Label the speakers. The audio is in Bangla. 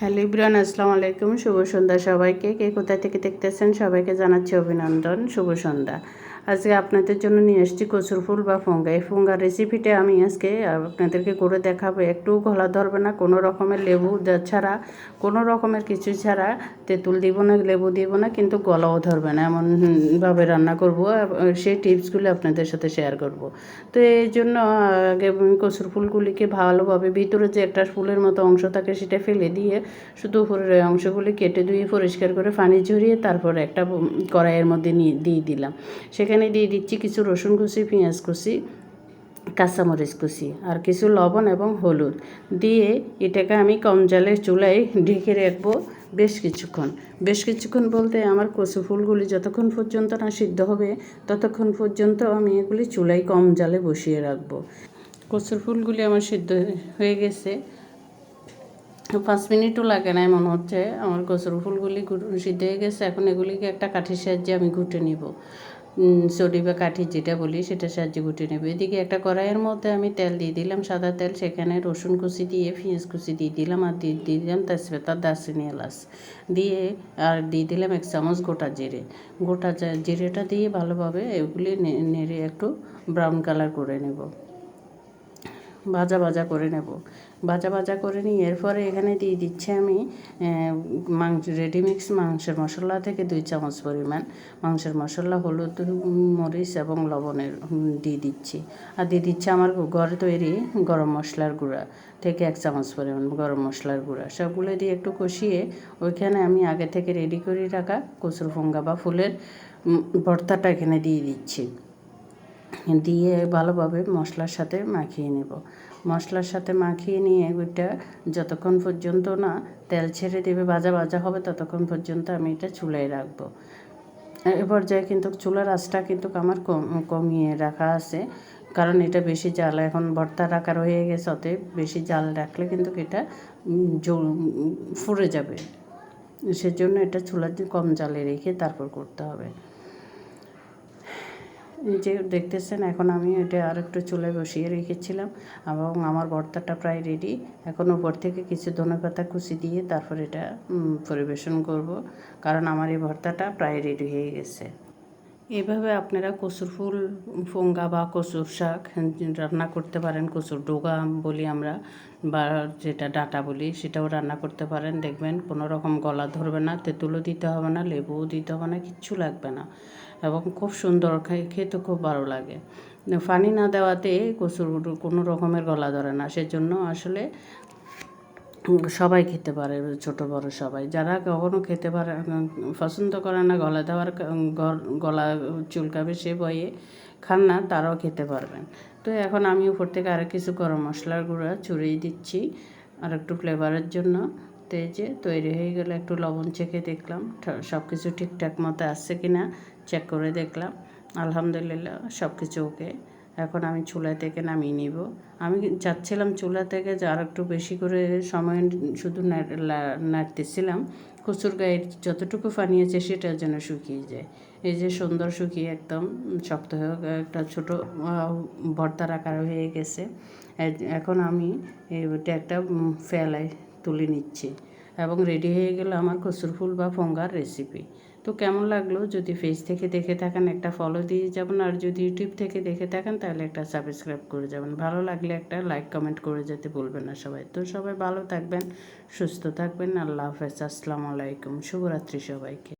Speaker 1: হ্যালো ইব্রান আসসালামু আলাইকুম। শুভ সন্ধ্যা সবাইকে। কে কোথায় থেকে দেখতেছেন? সবাইকে জানাচ্ছি অভিনন্দন। শুভ সন্ধ্যা। আজকে আপনাদের জন্য নিয়ে এসেছি কচুর ফুল বা ফুঙ্গা। এই ফুঙ্গার রেসিপিটা আমি আজকে আপনাদেরকে করে দেখাবো। একটু গলা ধরবে না, কোনো রকমের লেবু ছাড়া, কোনো রকমের কিছু ছাড়া তেঁতুল দিব না, লেবু দিব না, কিন্তু গলাও ধরবে না। এমনভাবে রান্না করব সেই টিপসগুলো আপনাদের সাথে শেয়ার করব। তো এই জন্য আগে কচুর ফুলগুলিকে ভালোভাবে ভিতরে যে একটা ফুলের মতো অংশ থাকে সেটা ফেলে দিয়ে শুধু ওই অংশগুলি কেটে ধুয়ে পরিষ্কার করে পানি ঝরিয়ে তারপরে একটা কড়াইয়ের মধ্যে নিয়ে, দিয়ে দিলাম। সেখানে দিয়ে দিচ্ছি কিছু রসুন কুচি, পেঁয়াজ কুচি, কাঁচামরিচ কুচি আর কিছু লবণ এবং হলুদ। দিয়ে এটাকে আমি কম জালের চুলায় ঢেকে রাখব বেশ কিছুক্ষণ। বেশ কিছুক্ষণ বলতে আমার কচু ফুলগুলি যতক্ষণ পর্যন্ত না সিদ্ধ হবে, ততক্ষণ পর্যন্ত আমি এগুলি চুলায় কম জালে বসিয়ে রাখব। কচুর ফুলগুলি আমার সিদ্ধ হয়ে গেছে। পাঁচ মিনিটও লাগে না মনে হচ্ছে। আমার কচুর ফুলগুলি সিদ্ধ হয়ে গেছে। এখন এগুলিকে একটা কাঠির সাহায্যে আমি ঘুটে নিব। চড়ি বা কাঠি যেটা বলি, সেটা সাহায্যে গুটে নেবে। এদিকে একটা কড়াইয়ের মধ্যে আমি তেল দিয়ে দিলাম, সাদা তেল, সেখানে রসুন কুচি দিয়ে, পেঁয়াজ কুচি দিয়ে দিলাম, আর দিয়ে দিয়ে দিলাম তেজপাতা, দারচিনি, এলাচ। দিয়ে, আর দিয়ে দিলাম এক চামচ গোটা জিরে। গোটা জিরেটা দিয়ে ভালোভাবে এগুলি নেড়ে একটু ব্রাউন কালার করে নেব। ভাজা ভাজা করে নেব। ভাজা ভাজা করে নিয়ে এরপরে এখানে দিয়ে দিচ্ছি আমি মাংস রেডিমিক্স মাংসের মশলা থেকে দুই চামচ পরিমাণ। মাংসের মশলা, হলুদ, মরিচ এবং লবণের দিয়ে দিচ্ছি। আর দিয়ে দিচ্ছি আমার ঘরে তৈরি গরম মশলার গুঁড়া থেকে এক চামচ পরিমাণ গরম মশলার গুঁড়া। সবগুলো দিয়ে একটু কষিয়ে ওইখানে আমি আগে থেকে রেডি করে রাখা কচুর ফোঙ্গা বা ফুলের ভর্তাটা এখানে দিয়ে দিচ্ছি। দিয়ে ভালোভাবে মশলার সাথে মাখিয়ে নেব। মশলার সাথে মাখিয়ে নিয়ে ওইটা যতক্ষণ পর্যন্ত না তেল ছেড়ে দেবে, ভাজা ভাজা হবে, ততক্ষণ পর্যন্ত আমি এটা চুলায় রাখব। এ পর্যায়ে কিন্তু চুলার আঁচটা কিন্তু আমার কম, কমিয়ে রাখা আছে। কারণ এটা বেশি জাল, এখন ভর্তার আকার হয়ে গেছে, অতএব বেশি জাল রাখলে কিন্তু এটা ফুরে যাবে। সেজন্য এটা চুলার কম জালে রেখে তারপর করতে হবে। যে দেখতেছেন, এখন আমি এটা আর একটু চুলে বসিয়ে রেখেছিলাম এবং আমার ভর্তাটা প্রায় রেডি এখন উপর থেকে কিছু ধনেপাতা কুচি দিয়ে তারপর এটা পরিবেশন করব, কারণ আমার এই ভর্তাটা প্রায় রেডি হয়ে গেছে। এভাবে আপনারা কচুর ফুল, ফোঙ্গা বা কচুর শাক রান্না করতে পারেন, কচুর ডোগা বলি আমরা, বা যেটা ডাঁটা বলি, সেটাও রান্না করতে পারেন। দেখবেন কোনো রকম গলা ধরবে না, তেঁতুলও দিতে হবে না, লেবুও দিতে হবে না, কিচ্ছু লাগবে না। এবং খুব সুন্দর খেতে খুব ভালো লাগে। পানি না দেওয়াতে কচুর কোনো রকমের গলা ধরে না। সেজন্য আসলে সবাই খেতে পারে, ছোট, বড় সবাই। যারা কখনো খেতে পারে পছন্দ করে না, গলা দেওয়ার গল- চুলকাবে সে বয়ে খান না, তারাও খেতে পারবেন। তো এখন আমি উপর থেকে আরও কিছু গরম মশলার গুঁড়া ছড়িয়ে দিচ্ছি, আর একটু ফ্লেভারের জন্য। তো এই যে তৈরি হয়ে গেলে, একটু লবণ চেখে দেখলাম সব কিছু ঠিকঠাক মতো আসছে কি না চেক করে দেখলাম। আলহামদুলিল্লাহ সব কিছু ওকে এখন আমি চুলা থেকে নামিয়ে নিব। আমি চাচ্ছিলাম চুলা থেকে যে আর একটু বেশি করে সময় শুধু নাড়তেছিলাম। কচুর গায়ের যতটুকু পানি আছে সেটা যেন শুকিয়ে যায়। এই যে সুন্দর শুকিয়ে একদম শক্ত হয়ে একটা ছোটো ভর্তার আকার হয়ে গেছে। এখন আমি এটা একটা ফেলায় তুলে নিচ্ছি। এবং রেডি হয়ে গেল আমার কচুর ফুল বা ফোঙ্গার রেসিপি তো কেমন লাগল? যদি ফেস থেকে দেখে থাকেন, একটা ফলো দিয়ে যাবেন। আর যদি ইউটিউব থেকে দেখে থাকেন, তাহলে একটা সাবস্ক্রাইব করে যাবেন। ভালো লাগলে একটা লাইক কমেন্ট করে যেতে বলবেন না সবাই। তো সবাই ভালো থাকবেন, সুস্থ থাকবেন। আল্লাহ হাফেজ। আসসালামু আলাইকুম। শুভরাত্রি সবাইকে।